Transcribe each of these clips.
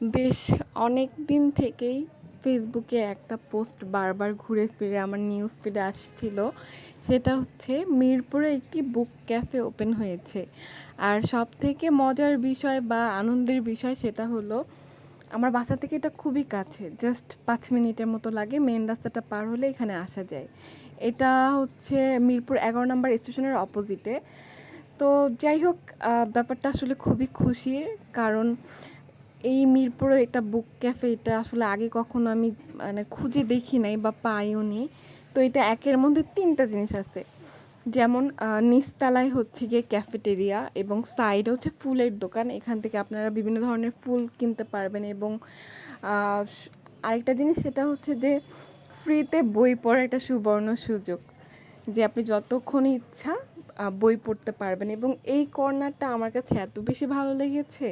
বেশ অনেক দিন থেকেই ফেসবুকে একটা পোস্ট বারবার ঘুরে ফিরে আমার নিউজ ফিডে আসছিল। সেটা হচ্ছে মিরপুরে একটি বুক ক্যাফে ওপেন হয়েছে। আর সব থেকে মজার বিষয় বা আনন্দের বিষয় সেটা হলো, আমার বাসা থেকে এটা খুবই কাছে জাস্ট পাঁচ মিনিটের মতো লাগে মেন রাস্তাটা পার হলে এখানে আসা যায়। এটা হচ্ছে মিরপুর এগারো নম্বর স্টেশনের অপোজিটে তো যাই হোক ব্যাপারটা আসলে খুবই খুশির কারণ এই মিরপুরে একটা বুক ক্যাফে এটা আসলে আগে কখনো আমি মানে খুঁজে দেখি নাই বা পাইও নি। তো এটা একের মধ্যে তিনটা জিনিস আছে। যেমন নিচতলায় হচ্ছে গিয়ে ক্যাফেটেরিয়া এবং সাইড হচ্ছে ফুলের দোকান। এখান থেকে আপনারা বিভিন্ন ধরনের ফুল কিনতে পারবেন এবং আরেকটা জিনিস সেটা হচ্ছে যে ফ্রিতে বই পড়ার একটা সুবর্ণ সুযোগ। যে আপনি যতক্ষণ ইচ্ছা বই পড়তে পারবেন এবং এই কর্নারটা আমার কাছে এত বেশি ভালো লেগেছে।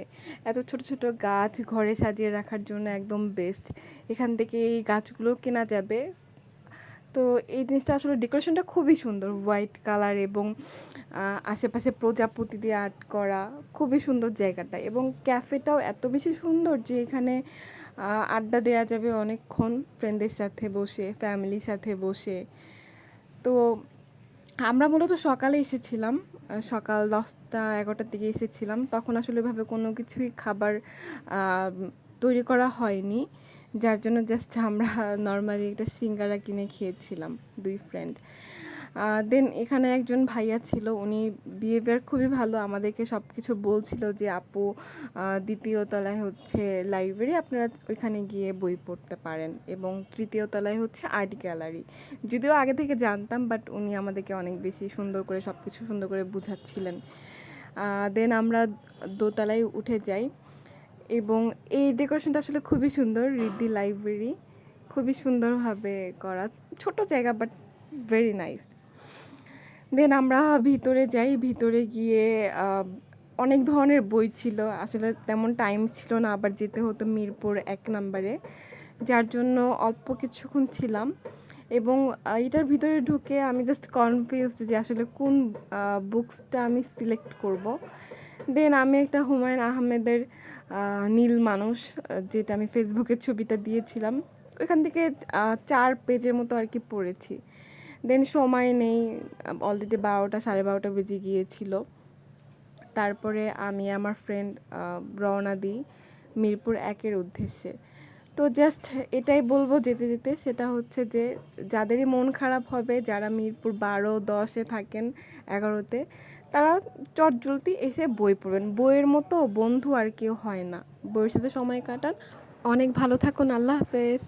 এত ছোট ছোট গাছ ঘরে সাজিয়ে রাখার জন্য একদম বেস্ট এখান থেকে এই গাছগুলো কেনা যাবে। তো এই জিনিসটা আসলে ডেকোরেশনটা খুবই সুন্দর হোয়াইট কালার এবং আশেপাশে প্রজাপতি দিয়ে আর্ট করা খুবই সুন্দর জায়গাটা এবং ক্যাফেটাও এত বেশি সুন্দর যে এখানে আড্ডা দেওয়া যাবে অনেকক্ষণ ফ্রেন্ডদের সাথে বসে ফ্যামিলির সাথে বসে। তো আমরা মূলত সকালে এসেছিলাম সকাল দশটা, এগারোটার দিকে এসেছিলাম। তখন আসলে এভাবে কোনো কিছুই খাবার তৈরি করা হয়নি। যার জন্য জাস্ট আমরা নর্মালি একটা সিঙ্গারা কিনে খেয়েছিলাম, দুই ফ্রেন্ড দেন এখানে একজন ভাইয়া ছিল, উনি বিহেভিয়ার খুবই ভালো, আমাদেরকে সব কিছু বলছিল যে, আপু দ্বিতীয় তলায় হচ্ছে লাইব্রেরি আপনারা ওইখানে গিয়ে বই পড়তে পারেন। এবং তৃতীয় তলায় হচ্ছে আর্ট গ্যালারি যদিও আগে থেকে জানতাম বাট উনি আমাদেরকে অনেক বেশি সুন্দর করে সব কিছু সুন্দর করে বুঝাচ্ছিলেন। দেন আমরা দোতলায় উঠে যাই এবং এই ডেকোরেশনটা আসলে খুবই সুন্দর রিদ্ধি লাইব্রেরি খুবই সুন্দরভাবে করা। ছোট জায়গা বাট ভেরি নাইস দেন আমরা ভিতরে যাই, ভিতরে গিয়ে অনেক ধরনের বই ছিল। আসলে তেমন টাইম ছিল না, আবার যেতে হতো মিরপুর এক নম্বরে যার জন্য অল্প কিছুক্ষণ ছিলাম। এবং এটার ভিতরে ঢুকে আমি জাস্ট কনফিউজড যে আসলে কোন বুকসটা আমি সিলেক্ট করব। দেন আমি একটা হুমায়ুন আহমেদের নীল মানুষ, যেটা আমি ফেসবুকের ছবিটা দিয়েছিলাম। ওইখান থেকে চার পেজের মতো আর কি পড়েছি। দেন সময় নেই অলরেডি বারোটা, সাড়ে বারোটা বেজে গিয়েছিল। তারপরে আমি আমার ফ্রেন্ড রওনা দিই মিরপুর একের উদ্দেশ্যে। তো জাস্ট এটাই বলব যেতে যেতে, সেটা হচ্ছে যে যাদেরই মন খারাপ হবে, যারা মিরপুর বারো, দশে থাকেন এগারোতে, তারা চটজলদি এসে বই পড়বেন। বইয়ের মতো বন্ধু আর কেউ হয় না। বইয়ের সাথে সময় কাটান। অনেক ভালো থাকুন। আল্লাহ হাফেজ।